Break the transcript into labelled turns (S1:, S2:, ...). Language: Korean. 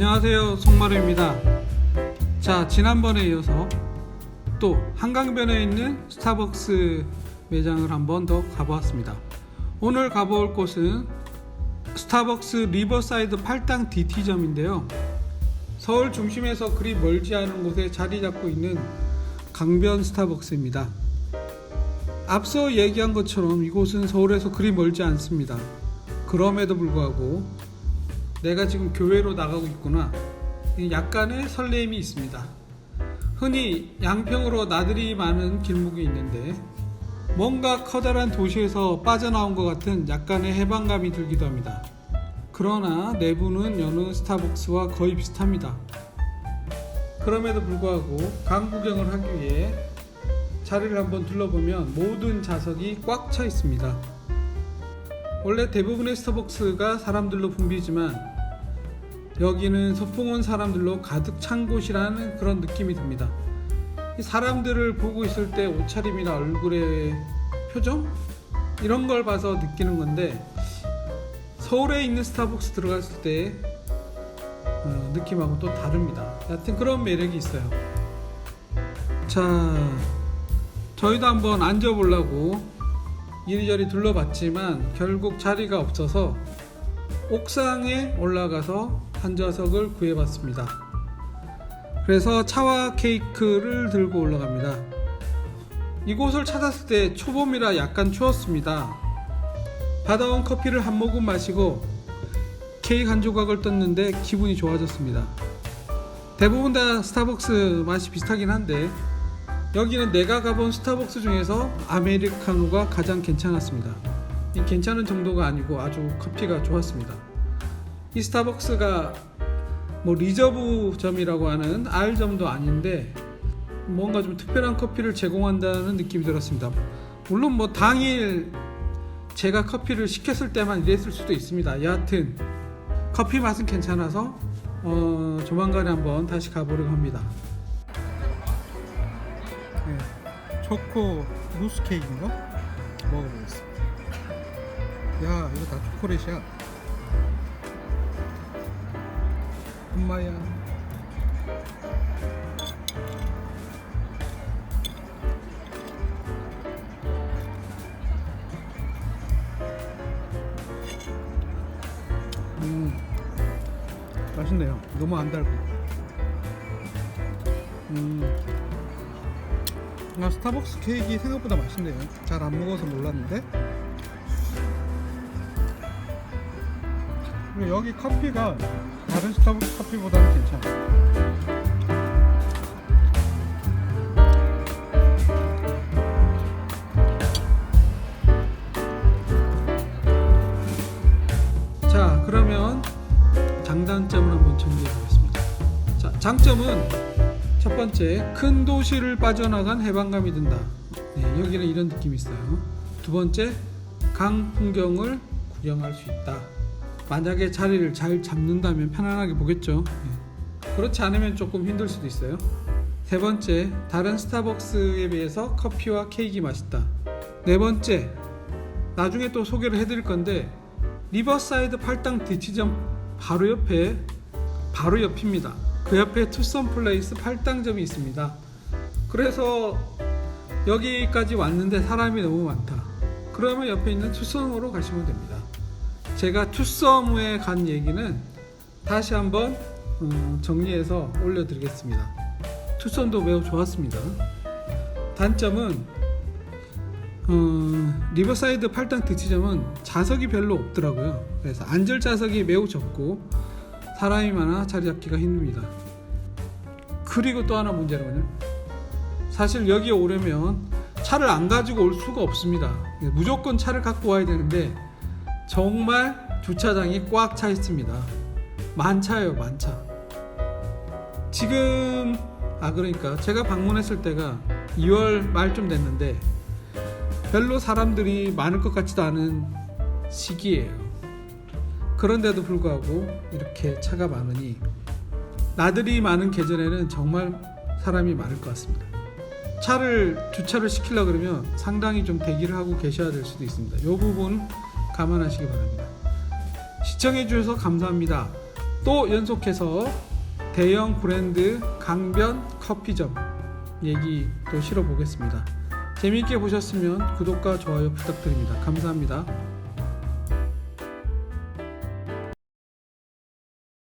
S1: 안녕하세요. 송마루입니다. 자 지난번에 이어서 또 한강변에 있는 스타벅스 매장을 한번 더 가보았습니다. 오늘 가볼 곳은 스타벅스 리버사이드 8당 DT점인데요. 서울 중심에서 그리 멀지 않은 곳에 자리 잡고 있는 강변 스타벅스입니다. 앞서 얘기한 것처럼 이곳은 서울에서 그리 멀지 않습니다. 그럼에도 불구하고 내가 지금 교회로 나가고 있구나. 약간의 설레임이 있습니다. 흔히 양평으로 나들이 많은 길목이 있는데 뭔가 커다란 도시에서 빠져나온 것 같은 약간의 해방감이 들기도 합니다. 그러나 내부는 여느 스타벅스와 거의 비슷합니다. 그럼에도 불구하고 강 구경을 하기 위해 자리를 한번 둘러보면 모든 좌석이 꽉 차 있습니다. 원래 대부분의 스타벅스가 사람들로 붐비지만 여기는 소풍 온 사람들로 가득 찬 곳이라는 그런 느낌이 듭니다. 이 사람들을 보고 있을 때 옷차림이나 얼굴의 표정 이런 걸 봐서 느끼는 건데 서울에 있는 스타벅스 들어갔을 때 어, 느낌하고 또 다릅니다. 여하튼 그런 매력이 있어요. 자, 저희도 한번 앉아보려고 이리저리 둘러봤지만 결국 자리가 없어서 옥상에 올라가서 한 좌석을 구해봤습니다. 그래서 차와 케이크를 들고 올라갑니다. 이곳을 찾았을 때 초봄이라 약간 추웠습니다. 받아온 커피를 한 모금 마시고 케이크 한 조각을 떴는데 기분이 좋아졌습니다. 대부분 다 스타벅스 맛이 비슷하긴 한데 여기는 내가 가본 스타벅스 중에서 아메리카노가 가장 괜찮았습니다. 이 괜찮은 정도가 아니고 아주 커피가 좋았습니다. 이 스타벅스가 뭐 리저브점이라고 하는 R점도 아닌데 뭔가 좀 특별한 커피를 제공한다는 느낌이 들었습니다. 물론 뭐 당일 제가 커피를 시켰을 때만 이랬을 수도 있습니다. 여하튼 커피 맛은 괜찮아서 어, 조만간에 한번 다시 가보려고 합니다. 네, 초코 무스 케이크인가? 먹어보겠습니다. 야, 이거 다 초콜릿이야. 엄마야. 음, 맛있네요. 너무 안 달고. 음. 아, 스타벅스 케이크 생각보다 맛있네요. 잘 안 먹어서 몰랐는데. 여기 커피가 다른 스타벅스 커피보다는 괜찮아. 자, 그러면 장단점을 한번 정리해 보겠습니다. 자, 장점은 첫 번째, 큰 도시를 빠져나간 해방감이 든다. 네, 여기는 이런 느낌이 있어요. 두 번째, 강 풍경을 구경할 수 있다. 만약에 자리를 잘 잡는다면 편안하게 보겠죠. 네. 그렇지 않으면 조금 힘들 수도 있어요. 세 번째, 다른 스타벅스에 비해서 커피와 케이크 맛있다. 네 번째, 나중에 또 소개를 해드릴 건데 리버사이드 8당 디치점 바로 옆에 바로 옆입니다. 그 옆에 투썸 플레이스 8당점이 있습니다. 그래서 여기까지 왔는데 사람이 너무 많다. 그러면 옆에 있는 투썸으로 가시면 됩니다. 제가 투썸에 간 얘기는 다시 한번 음, 정리해서 올려드리겠습니다. 투썸도 매우 좋았습니다. 단점은 어, 리버사이드 8당 디치점은 좌석이 별로 없더라고요. 그래서 앉을 좌석이 매우 적고 사람이 많아 자리 잡기가 힘듭니다. 그리고 또 하나 문제로는 사실 여기에 오려면 차를 안 가지고 올 수가 없습니다. 무조건 차를 갖고 와야 되는데 정말 주차장이 꽉 차 있습니다. 만차예요, 만차. 지금 아 그러니까 제가 방문했을 때가 2월 말쯤 됐는데 별로 사람들이 많을 것 같지도 않은 시기예요. 그런데도 불구하고 이렇게 차가 많으니 나들이 많은 계절에는 정말 사람이 많을 것 같습니다. 차를 주차를 시키려 그러면 상당히 좀 대기를 하고 계셔야 될 수도 있습니다. 이 부분 감안하시기 바랍니다. 시청해 주셔서 감사합니다. 또 연속해서 대형 브랜드 강변 커피점 얘기 또 실어보겠습니다. 재미있게 보셨으면 구독과 좋아요 부탁드립니다. 감사합니다.